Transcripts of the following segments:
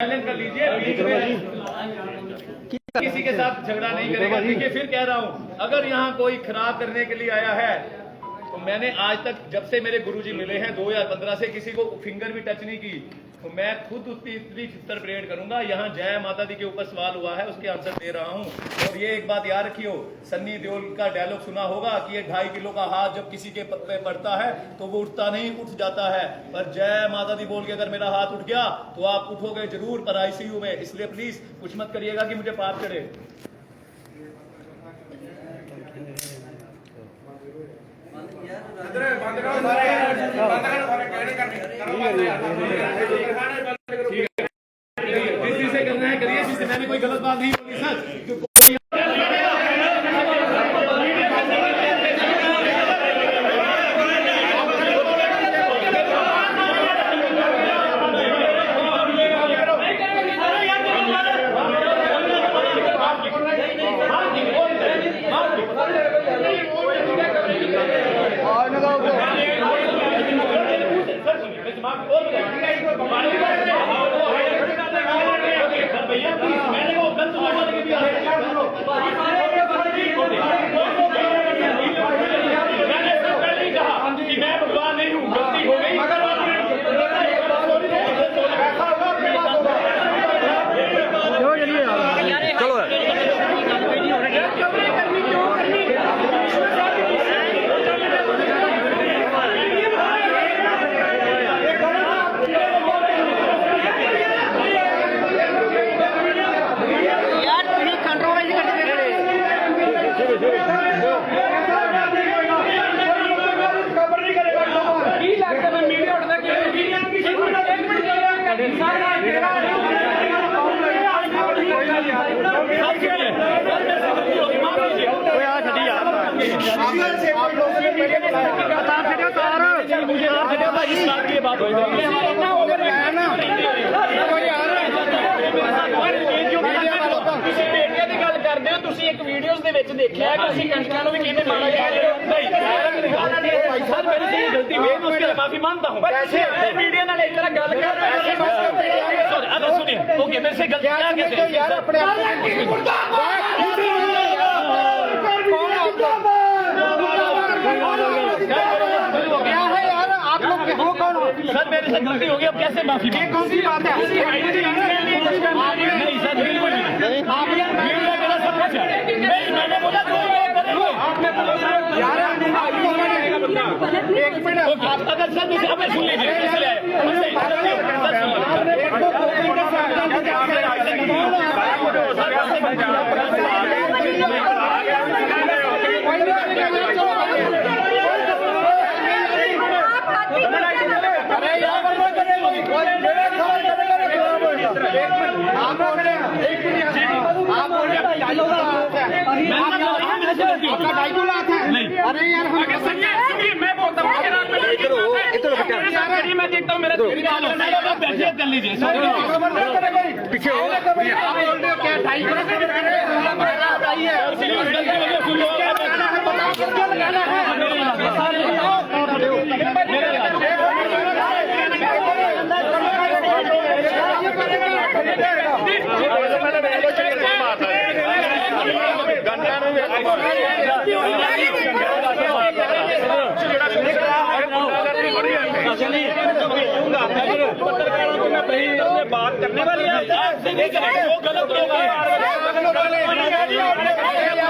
कर लीजिए किसी के साथ झगड़ा नहीं करेगा। देखिए फिर कह रहा हूँ अगर यहाँ कोई खराब करने के लिए आया है तो मैंने आज तक जब से मेरे गुरुजी मिले हैं 2015 से किसी को फिंगर भी टच नहीं की तो मैं खुद उसकी इतनी चित्तर परेड करूँगा। यहाँ जय माता दी के ऊपर सवाल हुआ है, उसके आंसर दे रहा हूँ। और ये एक बात याद रखियो, सन्नी देओल का डायलॉग सुना होगा कि ये ढाई किलो का हाथ जब किसी के पे पड़ता है तो वो उठता नहीं, उठ जाता है। पर जय माता दी बोल के अगर मेरा हाथ उठ गया तो आप उठोगे ज़रूर पर आईसीयू में। इसलिए प्लीज़ कुछ मत करिएगा कि मुझे पाप चढ़े। ਬੰਦ ਕਰੋ ਸਾਰੇ ਬੰਦ ਕਰੋ ਸਾਰੇ ਕਹਿਣੇ ਕਰਨੇ। ਕਰੋ ਬੰਦ। ਯਾਰ ਤੁਸੀਂ ਬੇਟੀਆਂ ਦੀ ਗੱਲ ਕਰਦੇ ਹੋ ਤੁਸੀਂ ਇੱਕ ਵੀਡੀਓਜ਼ ਦੇ ਵਿੱਚ ਦੇਖਿਆ ਕਿ ਅਸੀਂ ਕੰਟਕਾਂ ਨੂੰ ਵੀ ਕਿਵੇਂ ਮਾਰਾ ਜਾ ਰਹੇ ਹੋ नहीं सर मेरी से गलती हुई मैं उसके लिए माफी मांगता हूँ ਮੀਡੀਆ ਨਾਲ ਇਸ ਤਰ੍ਹਾਂ ਗੱਲ ਕਰ ਰਹੇ ਹੋ सर अगर सुनिए ओके मेरे से गलती क्या कहते हैं सर मेरे से गलती हो गई अब कैसे माफ़ी ये कौन सी बात है नहीं सर बिल्कुल नहीं है मैंने बोला जो लोग करेंगे एक मिनट अगर सर अब सुन लीजिए इसलिए सर सुन आपका टाइटल आता है नहीं। अरे यार हम अगर सुनिए सुनिए मैं बोलता हूँ मैं देखता हूँ मेरे बैठिए कर लीजिए पीछे हो आप बोल रहे हो क्या ढाई करोड़ हो हम बताइए सुन लो बात करने वाली है वो गलत लोग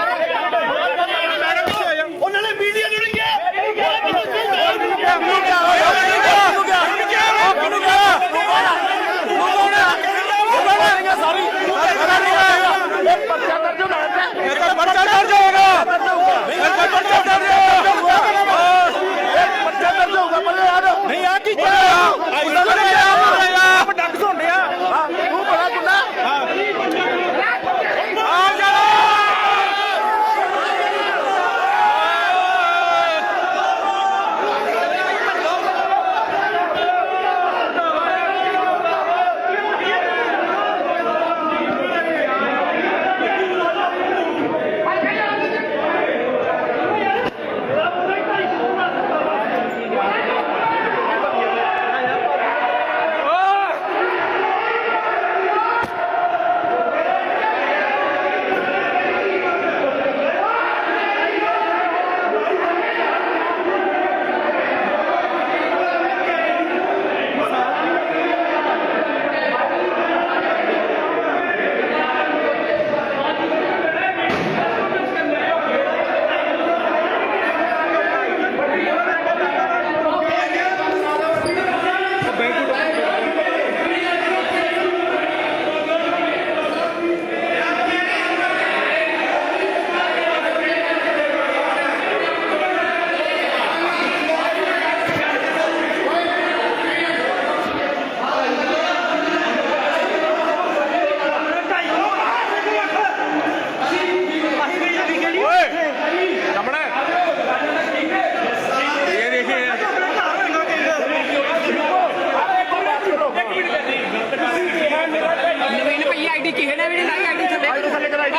ਨਵੀਨ ਭਈ ਆਈਡੀ ਕਿਹਨੇ ਵੀ ਨਹੀਂ ਲਾਈ ਆਈਡੀ ਥੱਲੇ। ਆਈਡੀ ਥੱਲੇ ਕਰਾਈ।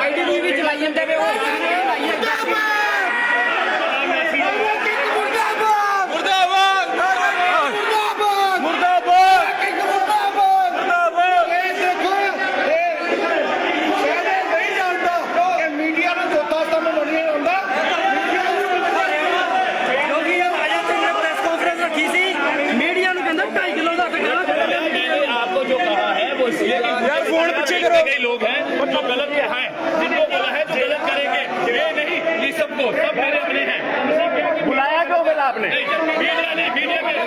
ਆਈਡੀ ਵੀ ਚਲਾਈ ਜਾਂਦੇ ਵੇ ਉਹ। करो कई लोग हैं जो गलत के हैं जिनको बोला है जो गलत करेंगे ये नहीं ये सबको सब मेरे अपने हैं बुलाया क्यों फिर आपने मीडिया नहीं मीडिया में